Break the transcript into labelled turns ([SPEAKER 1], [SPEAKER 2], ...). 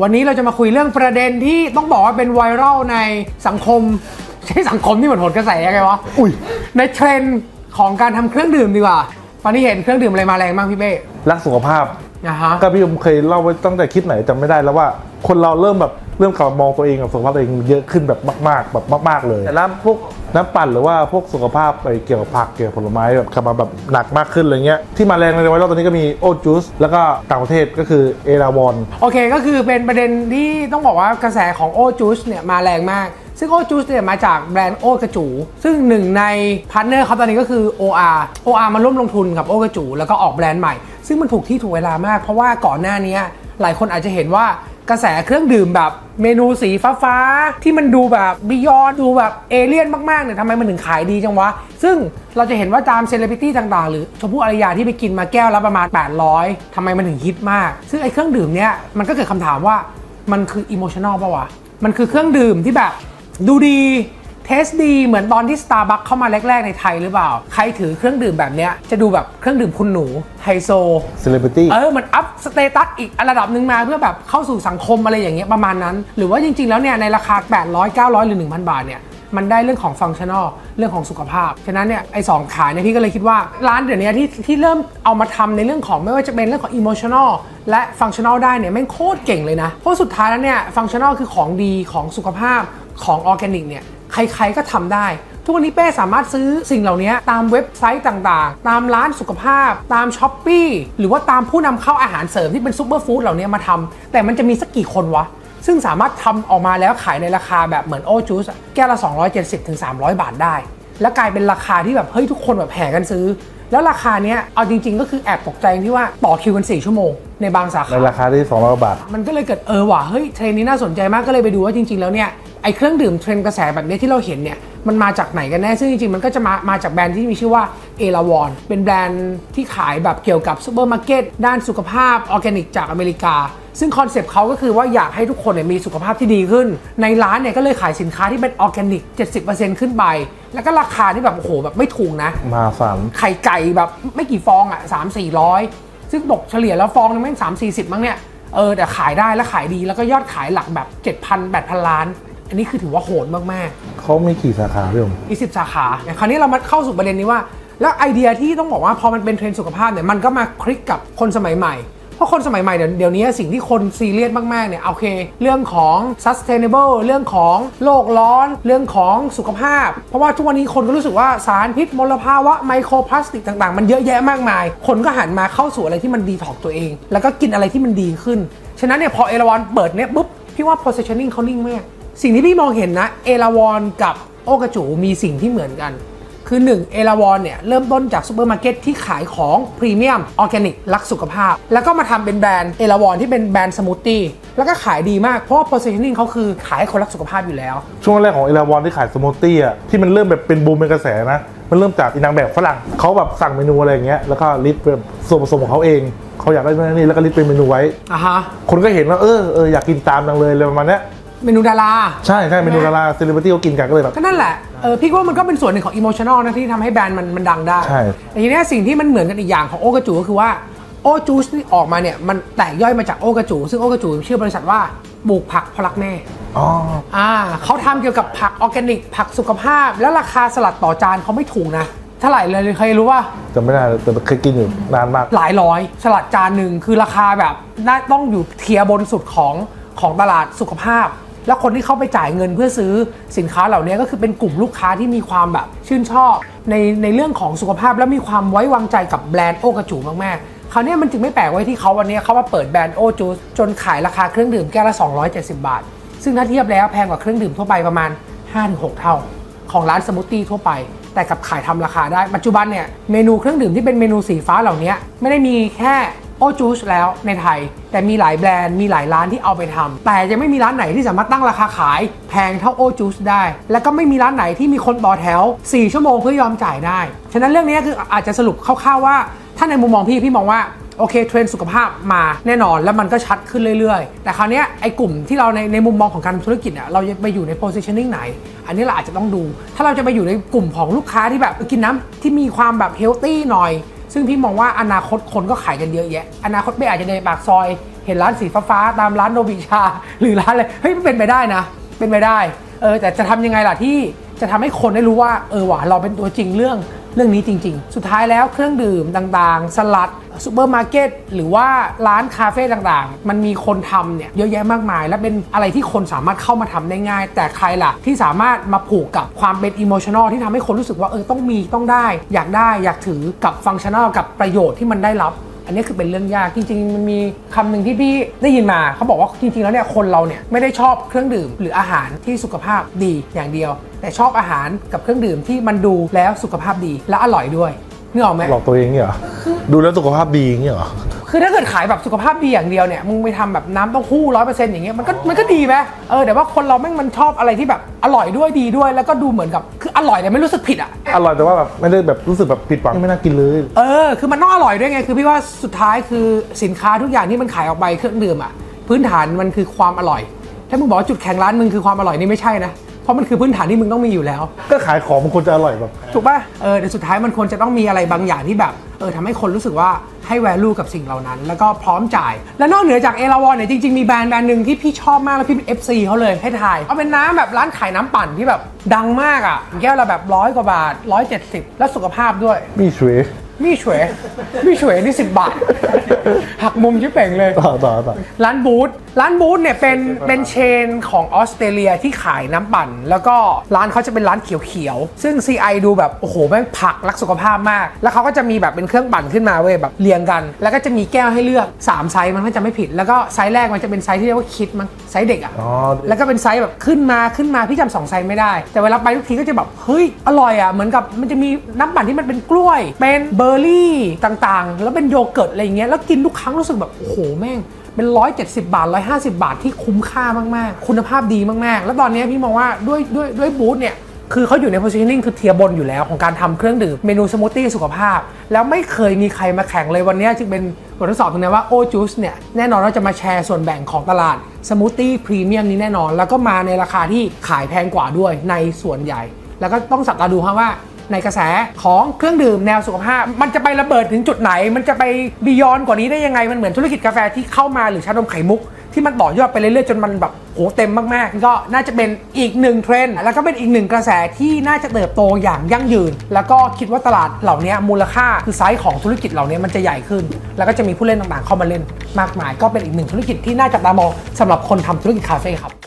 [SPEAKER 1] วันนี้เราจะมาคุยเรื่องประเด็นที่ต้องบอกว่าเป็นไวรัลในสังคม ใช่สังคมที่เหมือนโหนกระแสยังไงวะ
[SPEAKER 2] อุ้ย
[SPEAKER 1] ในเทรนด์ของการทำเครื่องดื่มดีกว่าตอนนี้เห็นเครื่องดื่มอะไรมาแรงบ้างพี่เป้
[SPEAKER 2] รักสุขภาพ
[SPEAKER 1] นะฮะ
[SPEAKER 2] ก็พี่ผมเคยเล่าไว้ตั้งแต่คลิปไหนจำไม่ได้แล้วว่า คนเราเริ่มแบบเริ่มกลับมามองตัวเองกับสุขภาพตัวเองเยอะขึ้นแบบมาก ๆ แบบมาก ๆ เลย แต่น้ำพวก น้ำปั่นหรือว่าพวกสุขภาพไปเกี่ยวกับผักเกี่ยวกับผลไม้แบบกลับมาแบบหนักมากขึ้นอะไรเงี้ยที่มาแรงในไวรัลตอนนี้ก็มีโอจูสแล้วก็ต่างประเทศก็คือเอราวอน
[SPEAKER 1] โอเคก็คือเป็นประเด็นที่ต้องบอกว่ากระแสของโอจูสเนี่ยมาแรงมากซึ่งโอจูสเนี่ยมาจากแบรนด์โอกระจู ซึ่งหนึ่งในพาร์ทเนอร์เขาตอนนี้ก็คือ OR OR มาร่วมลงทุนกับโอกระจู แล้วก็ออกแบรนด์ใหม่ ซึ่งมันถูกที่ถูกเวลามาก เพราะว่าก่อนหน้านี้หลายคนอาจจะเห็นว่า กระแสเครื่องดื่มแบบเมนูสีฟ้าๆที่มันดูแบบบิยอนดูแบบเอเลี่ยนมากๆเนี่ยทำไมมันถึงขายดีจังวะ ซึ่งเราจะเห็นว่าตามเซเลบริตี้ต่างๆ หรือชมพู่อารยาที่ไปกินมาแก้วละประมาณ 800ทำไมมันถึงฮิตมาก ซึ่งไอ้เครื่องดื่มเนี่ยมันก็เกิดคำถามว่ามันคืออิโมชันอลปะวะ มันคือเครื่องดื่มที่แบบดูดี เทสดีเหมือนตอนที่ Starbucks เข้ามาแรก ๆ ในไทยหรือเปล่า ใครถือเครื่องดื่มแบบเนี้ยจะดูแบบเครื่องดื่มคุณหนูไฮโซ
[SPEAKER 2] เซเลบริตี้
[SPEAKER 1] เออมันอัพสเตตัสอีกระดับหนึ่งมาเพื่อแบบเข้าสู่สังคมอะไรอย่างเงี้ยประมาณนั้น หรือว่าจริง ๆ แล้วเนี่ยในราคา 800 900 หรือ 1,000 บาทเนี่ยมันได้เรื่องของฟังชั่นอลเรื่องของสุขภาพ ฉะนั้นเนี่ยไอ้สองขายเนี่ยพี่ก็เลยคิดว่า ร้านเดี๋ยวนี้ที่ที่เริ่มเอามาทำในเรื่องของไม่ว่าจะเป็นเรื่องของอิโมชันอลและฟังชั่นอลได้เนี่ยแม่งโคตรเก่งเลยนะ เพราะสุดท้ายแล้วเนี่ยฟังชั่นอลคือของดีของสุขภาพของออร์แกนิกเนี่ย ใครๆก็ทำได้ ทุกวันนี้เป้สามารถซื้อสิ่งเหล่านี้ตามเว็บไซต์ต่างๆ ตามร้านสุขภาพ ตามช้อปปีหรือว่าตามผู้นำเข้าอาหารเสริมที่เป็นซูเปอร์ฟู้ดเหล่านี้มาทำแต่มันจะมีสักกี่คนวะซึ่งสามารถทำออกมาแล้วขายในราคาแบบเหมือนโอจูสแก้วละ 270ถึง300บาทได้ แล้วกลายเป็นราคาที่แบบเฮ้ยทุกคนแบบแห่กันซื้อ แล้วราคาเนี้ยเอาจริง ๆ ก็คือแอบตกใจที่ว่าต่อคิวกัน4ชั่วโมงในบางสา
[SPEAKER 2] ใน
[SPEAKER 1] ขา
[SPEAKER 2] ราคาที่200บาท
[SPEAKER 1] มันก็เลยเกิดเออว่ะเฮ้ยเทรนด์นี้น่าสนใจมากก็เลยไปดูว่าจริง ๆ แล้วเนี่ย ไอ้เครื่องดื่มเทรนด์กระแสแบบนี้ที่เราเห็นเนี่ยมันมาจากไหนกันแน่ ซึ่งจริงๆ มันก็จะมามาจากแบรนด์ที่มีชื่อว่าเอลาวอนเป็นแบรนด์ที่ขายแบบเกี่ยวกับซูเปอร์มาร์เก็ตด้านสุขภาพออร์แกนิกจากอเมริกา ซึ่งคอนเซปต์เขาก็คือว่าอยากให้ทุกคนเนี่ยมีสุขภาพที่ดีขึ้น ในร้านเนี่ยก็เลยขายสินค้าที่เป็นออร์แกนิก 70%ขึ้นไป แล้วก็ราคาที่แบบโอ้โหแบบไม่ถูกนะ
[SPEAKER 2] มาฝัน
[SPEAKER 1] ไข่ไก่แบบไม่กี่ฟองอะสามสี่ร้อยซึ่งตกเฉลี่ยแล้วฟองนึงแม่งสามสี่สิบมั้งเนี่ยเออแต่ขายได้แล้วขายดีแล้วก็ยอดขายหลักแบบ7,000 8,000ล้าน อันนี้คือถือว่าโหดมาก
[SPEAKER 2] เขามีกี่สาขาพี่ผม
[SPEAKER 1] ๆมีสิบสาขาอย่างคราวนี้เรามาเข้าสู่ประเด็นนี้ว่า แล้วไอเดียที่ต้องบอกว่าพอมันเป็นเทรนด์สุขภาพเนี่ยมันก็มาคลิกกับคนสมัยใหม่ เพราะคนสมัยใหม่เดี๋ยวเดี๋ยวนี้สิ่งที่คนซีเรียสมากๆเนี่ยโอเค เรื่องของ sustainable เรื่องของโลกร้อน เรื่องของสุขภาพ เพราะว่าทุกวันนี้คนก็รู้สึกว่าสารพิษมลภาวะไมโครพลาสติกต่างๆ มันเยอะแยะมากมาย คนก็หันมาเข้าสู่อะไรที่มันดีถอกตัวเอง แล้วก็กินอะไรที่มันดีขึ้น ฉะนั้นเนี่ยพอเอราวันเปิดเนี่ยปุ๊บพี่ว่า positioning เขานิ่งมาก สิ่งที่พี่มองเห็นนะ เอราวอนกับโอกระจูมีสิ่งที่เหมือนกัน คือ 1 เอราวอนเนี่ย เริ่มต้นจากซูเปอร์มาร์เก็ตที่ขายของพรีเมียมออร์แกนิกรักสุขภาพ แล้วก็มาทำเป็นแบรนด์เอราวอนที่เป็นแบรนด์สมูทตี้แล้วก็ขายดีมาก เพราะว่า positioning เขาคือขายให้คนรักสุขภาพอยู่แล้ว
[SPEAKER 2] ช่วงแรกของเอราวอนที่ขายสมูทตี้อะที่มันเริ่มแบบเป็นบูมเป็นกระแสนะมันเริ่มจากอีนางแบบฝรั่งเขาแบบสั่งเมนูอะไรอย่างเงี้ยแล้วก็ลิสต์แบบส่วนผสมของเขาเองเขาอยากได้นู่นนนี่แล้วก็ลิสต์เป็นเมนูไว้
[SPEAKER 1] อะฮะ
[SPEAKER 2] คนก็เห็นว่าเออเอออยากกินตามจังเลยอะไรประมาณเนี้ย
[SPEAKER 1] เมนูดารา
[SPEAKER 2] ใช่ใช่เมนูดาราเซเลบริตี้เขากินกันก็เลยแบบ
[SPEAKER 1] ก็นั่นแหละ เออพี่ว่ามันก็เป็นส่วนหนึ่งของอิโมชัน a ลนะที่ทำให้แบรนด์มันมันดังได้
[SPEAKER 2] ใช่
[SPEAKER 1] แต่ทีเนี้ยสิ่งที่มันเหมือนกันอีกอย่างของโอกระจูก็คือว่าโอจูสที่ออกมาเนี่ยมันแตกย่อยมาจากโอกระจู ซึ่งโอกระจูชื่อบริษัทว่าปลูกผักเพราะรักแม่
[SPEAKER 2] อ๋อ
[SPEAKER 1] อ่าเขาทำเกี่ยวกับผักออร์แกนิก ผักสุขภาพ แล้วราคาสลัดต่อจานเขาไม่ถูกนะเท่าไหร่เลยเคยรู้ว่า
[SPEAKER 2] จำไม่ได้แต่เคยกินอยู่นานมาก
[SPEAKER 1] หลายร้อย สลัดจานหนึ่งคือราคาแบบน่าต้องอยู่เทียร์บนสุดของของตลาดสุขภาพ แล้วคนที่เข้าไปจ่ายเงินเพื่อซื้อสินค้าเหล่านี้ก็คือเป็นกลุ่มลูกค้าที่มีความแบบชื่นชอบ ในในเรื่องของสุขภาพและมีความไว้วางใจกับแบรนด์โอกระจูมากๆคราวนี้มันจึงไม่แปลกไว้ที่เขาวันนี้เขามาเปิดแบรนด์โอจูจนขายราคาเครื่องดื่มแก้วละ 270 บาท ซึ่งถ้าเทียบแล้วแพงกว่าเครื่องดื่มทั่วไปประมาณ 5-6 เท่า ของร้านสมูทตี้ทั่วไปแต่กับขายทำราคาได้ปัจจุบันเนี่ยเมนูเครื่องดื่มที่เป็นเมนูสีฟ้าเหล่านี้ไม่ได้มีแค่ โอจูสแล้วในไทย แต่มีหลายแบรนด์มีหลายร้านที่เอาไปทำแต่ยังไม่มีร้านไหนที่สามารถตั้งราคาขาย แพงเท่าโอจูสได้ แล้วก็ไม่มีร้านไหนที่มีคนต่อแถว 4 ชั่วโมงเพื่อยอมจ่ายได้ ฉะนั้นเรื่องนี้คืออาจจะสรุปคร่าวๆว่า ถ้าในมุมมองพี่พี่มองว่าโอเคเทรนสุขภาพมาแน่นอนแล้วมันก็ชัดขึ้นเรื่อยๆ แต่คราวนี้ไอ้กลุ่มที่เราในในมุมมองของการทำธุรกิจเนี่ยเราจะไปอยู่ใน positioning ไหน อันนี้เราอาจจะต้องดู ถ้าเราจะไปอยู่ในกลุ่มของลูกค้าที่แบบกินน้ำที่มีความแบบเฮลตี้หน่อย ซึ่งพี่มองว่าอนาคตคนก็ขายกันเยอะแยะ อนาคตไม่อาจจะในปากซอย เห็นร้านสีฟ้าๆตามร้านโนบิชา หรือร้านอะไรเฮ้ยมันเป็นไปได้นะ เป็นไปได้เออแต่จะทำยังไงล่ะที่จะทำให้คนได้รู้ว่าเออว่ะเราเป็นตัวจริงเรื่อง เรื่องนี้จริง ๆ สุดท้ายแล้วเครื่องดื่มต่างๆ สลัดซูเปอร์มาร์เก็ตหรือว่าร้านคาเฟ่ต่างๆ มันมีคนทำเนี่ยเยอะแยะมากมาย และเป็นอะไรที่คนสามารถเข้ามาทำได้ง่าย แต่ใครล่ะที่สามารถมาผูกกับความเป็นอิโมชันอลที่ทำให้คนรู้สึกว่าเออต้องมีต้องได้ อยากได้อยากถือกับฟังชั่นอลกับประโยชน์ที่มันได้รับ อันนี้คือเป็นเรื่องยากจริง ๆ มันมีคำหนึ่งที่พี่ได้ยินมาเขาบอกว่าจริงๆแล้วเนี่ยคนเราเนี่ยไม่ได้ชอบเครื่องดื่ม หรืออาหารที่สุขภาพดีอย่างเดียว แต่ชอบอาหารกับเครื่องดื่มที่มันดูแล้วสุขภาพดีและอร่อยด้วยนึกออกไหม
[SPEAKER 2] หลอกตัวเองเนี่ยเหรอดูแล้วสุขภาพดีอย่างเงี้ยเหรอ
[SPEAKER 1] คือถ้าเกิดขายแบบสุขภาพดีอย่างเดียวเนี่ย มึงไปทำแบบน้ำเต้าหู้ร้อยเปอร์เซ็นต์อย่างเงี้ยมันก็มันก็ดีไหมเออแต่ว่าคนเราแม่งมันชอบอะไรที่แบบอร่อยด้วยดีด้วย แล้วก็ดูเหมือนกับคืออร่อยแต่ไม่รู้สึกผิดอะ
[SPEAKER 2] อร่อยแต่ว่าแบบไม่ได้แบบรู้สึกแบบผิดหวังไม่น่ากินเลย
[SPEAKER 1] เออ คือมันต้องอร่อยด้วยไง คือพี่ว่าสุดท้ายคือสินค้าทุกอย่างที่มันขายออกไปเครื่องดื่มอะ พื้นฐานมันคือความอร่อย ถ้ามึงบอกว่าจุดแข็งร้านมึงคือความอร่อยนี่ไม่ใช่นะ เพราะมันคือพื้นฐานที่มึงต้องมีอยู่แล้ว
[SPEAKER 2] ก็ขายของมันควรจะอร่อยแบบ
[SPEAKER 1] ถูกป่ะเออแต่สุดท้ายมันควรจะต้องมีอะไรบางอย่างที่แบบเออทำให้คนรู้สึกว่าให้ value กับสิ่งเหล่านั้น แล้วก็พร้อมจ่าย และนอกเหนือจากเอลาวอนเนี่ยจริง ๆ มีแบรนด์แบรนด์หนึ่งที่พี่ชอบมาก แล้วพี่เป็น FC เขาเลยให้ทายเอาเป็นน้ำแบบร้านขายน้ำปั่นที่แบบดังมากอะแก้วละแบบร้อยกว่าบาท 170 แล้วสุขภาพด้วย
[SPEAKER 2] มีช่วย
[SPEAKER 1] มี่เฉวยมี่เฉวยนี่สิบบาท หักมุมชิบเป่งเลย
[SPEAKER 2] ต่อต่อต่อ
[SPEAKER 1] ร้านบูธร้านบูธเนี่ยเป็นเป็นเชนของออสเตรเลียที่ขายน้ำปั่น แล้วก็ร้านเขาจะเป็นร้านเขียวๆ ซึ่ง CI ดูแบบ โอ้โห แม่งผักรักสุขภาพมาก แล้วเขาก็จะมีแบบเป็นเครื่องปั่นขึ้นมาเว้ยแบบเรียงกัน แล้วก็จะมีแก้วให้เลือก 3 ไซส์มันก็จะไม่ผิด แล้วก็ไซส์แรกมันจะเป็นไซส์ที่เรียกว่าคิดมั้งไซส์เด็กอะ
[SPEAKER 2] อ๋อ
[SPEAKER 1] แล้วก็เป็นไซส์แบบขึ้นมาขึ้นมาพี่จำสองไซส์ไม่ได้ แต่เวลาไปทุกทีก็จะแบบเฮ้ยอร่อยอะเหมือนกับมันจะมีน้ำปั่นที่มันเป็นกล้วย เป็นเบอร์อรี่ต่างๆ แล้วเป็นโยเกิร์ตอะไรอย่างเงี้ยแล้วกินทุกครั้งรู้สึกแบบ โอ้โห แม่ง เป็น 170 บาท 150 บาทที่คุ้มค่ามากๆ คุณภาพดีมากๆ แล้วตอนนี้พี่มองว่าด้วยด้วยด้วยบูธเนี่ยคือเขาอยู่ใน positioning คือเทียบนอยู่แล้วของการทำเครื่องดื่มเมนูสมูทตี้สุขภาพ แล้วไม่เคยมีใครมาแข่งเลยวันนี้จึงเป็นบททดสอบตรงนี้ว่าโอจูสเนี่ย แน่นอนว่าจะมาแชร์ส่วนแบ่งของตลาดสมูทตี้พรีเมียมนี้แน่นอน แล้วก็มาในราคาที่ขายแพงกว่าด้วยในส่วนใหญ่ แล้วก็ต้องสับตาดูครับว่า ในกระแสของเครื่องดื่มแนวสุขภาพ มันจะไประเบิดถึงจุดไหน มันจะไปบียอนกว่านี้ได้ยังไง มันเหมือนธุรกิจกาแฟที่เข้ามาหรือชานมไข่มุกที่มันต่อยอดไปเรื่อยๆจนมันแบบโหเต็มมากๆ ก็น่าจะเป็นอีกหนึ่งเทรนด์แล้วก็เป็นอีกหนึ่งกระแสที่น่าจะเติบโตอย่างยั่งยืน แล้วก็คิดว่าตลาดเหล่านี้มูลค่าคือไซส์ของธุรกิจเหล่านี้มันจะใหญ่ขึ้น แล้วก็จะมีผู้เล่นต่างๆ เข้ามาเล่นมากมาย ก็เป็นอีกหนึ่งธุรกิจที่น่าจับตามองสำหรับคนทำธุรกิจคาเฟ่ครับ